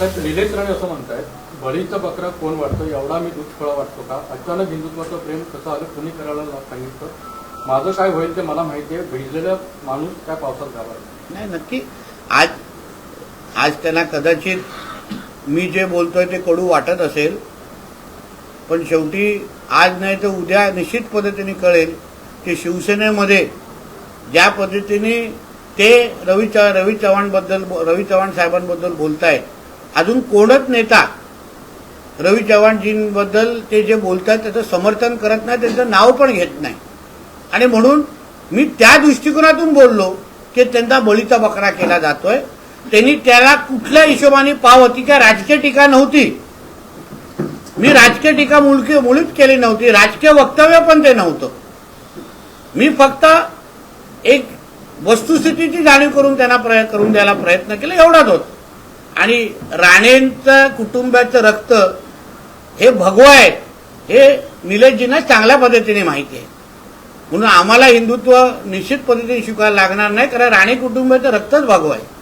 साहेब निलेश राणे असं म्हणतायत बळीचं बकरा कोण वाढतो एवढा मी दूध फळा वाटतो का? अचानक हिंदुत्वाचं प्रेम कसं आलं कुणी करायला सांगितलं? माझं काय होईल ते मला माहिती आहे. भिजलेला माणूस काय पावसात घाबरला नाही नक्की. आज आज त्यांना कदाचित मी जे बोलतोय ते कडू वाटत असेल पण शेवटी आज नाही तर उद्या निश्चित पद्धतीने कळेल की शिवसेनेमध्ये ज्या पद्धतीने ते रवी चव्हाण रवी चव्हाणबद्दल रवी चव्हाण साहेबांबद्दल बोलतायत अजून कोणच नेता रवी चव्हाणजींबद्दल ते जे बोलतात त्याचं समर्थन करत नाही त्यांचं नाव पण घेत नाही. आणि म्हणून मी त्या दृष्टिकोनातून बोललो की त्यांचा बळीचा बकरा केला जातोय. त्यांनी त्याला कुठल्या हिशोबाने पाव होती का राजकीय टीका नव्हती. मी राजकीय टीका मुलकी मुळीच केली नव्हती राजकीय वक्तव्य पण ते नव्हतं. मी फक्त एक वस्तुस्थितीची जाणीव करून त्यांना प्रय करून द्यायला प्रयत्न केला एवढाच होत. आणि राणेंचं कुटुंबाचं रक्त हे भगवा आहे. हे निलेशजींना चांगल्या पद्धतीने माहिती आहे. म्हणून आम्हाला हिंदुत्व निश्चित पद्धतीने शिकायला लागणार नाही कारण राणे कुटुंबाचं रक्तच भगवा आहे.